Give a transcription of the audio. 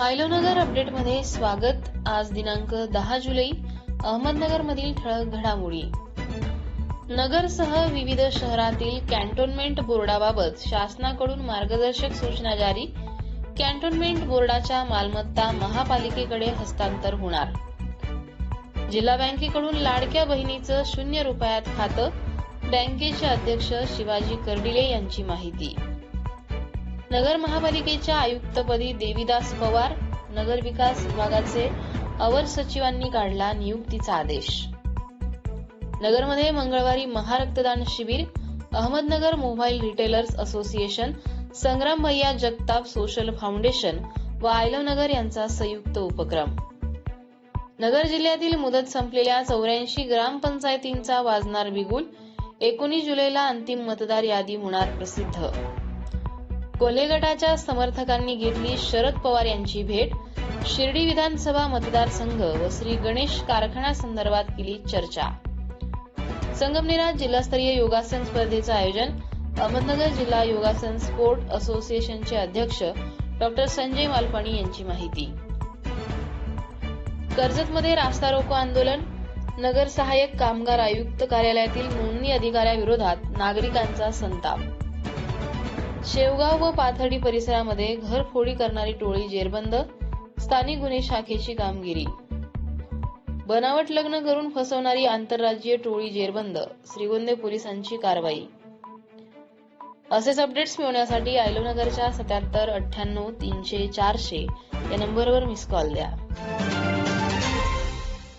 फायलोनगर अपडेटमध्ये स्वागत. आज दिनांक दहा जुलै अहमदनगरमधील ठळक घडामोडी. नगरसह विविध शहरातील कॅन्टोन्मेंट बोर्डाबाबत शासनाकडून मार्गदर्शक सूचना जारी. कॅन्टोन्मेंट बोर्डाच्या मालमत्ता महापालिकेकडे हस्तांतर होणार. जिल्हा बँकेकडून लाडक्या बहिणीचं शून्य रुपयात खातं बँकेचे अध्यक्ष शिवाजी कर्डिले यांची माहिती. नगर महापालिकेच्या आयुक्तपदी देविदास पवार नगर विकास विभागाचे अवर सचिवांनी काढला नियुक्तीचा आदेश. नगरमध्ये मंगळवारी महारक्तदान शिबिर Ahmednagar mobile retailers association Sangram भैया जगताप सोशल फाउंडेशन व आयलव नगर यांचा संयुक्त उपक्रम. नगर जिल्ह्यातील मुदत संपलेल्या चौऱ्याऐंशी ग्रामपंचायतींचा वाजणार बिगुल एकोणीस जुलैला अंतिम मतदार यादी होणार प्रसिद्ध. कोल्हे गटाच्या समर्थकांनी घेतली शरद पवार यांची भेट. शिर्डी विधानसभा मतदारसंघ व श्री गणेश कारखाना संदर्भात केली चर्चा. संगमनेरात जिल्हास्तरीय योगासन स्पर्धेचं आयोजन. अहमदनगर जिल्हा योगासन स्पोर्ट असोसिएशनचे अध्यक्ष डॉक्टर संजय मालपाणी यांची माहिती. कर्जतमध्ये रास्ता रोको आंदोलन. नगर सहाय्यक कामगार आयुक्त कार्यालयातील नोंदणी अधिकाऱ्याविरोधात नागरिकांचा संताप. शेवगाव व पाथर्डी परिसरामध्ये घरफोडी करणारी टोळी जेरबंद स्थानिक गुन्हे शाखेची कामगिरी. बनावट लग्न करून फसवणारी आंतरराज्यीय टोळी जेरबंद श्रीगोंदे पोलिसांची कारवाई. असेच अपडेट्स मिळवण्यासाठी आयलोनगरच्या सत्याहत्तर अठ्ठ्याण्णव तीनशे चारशे या नंबरवर मिस कॉल द्या.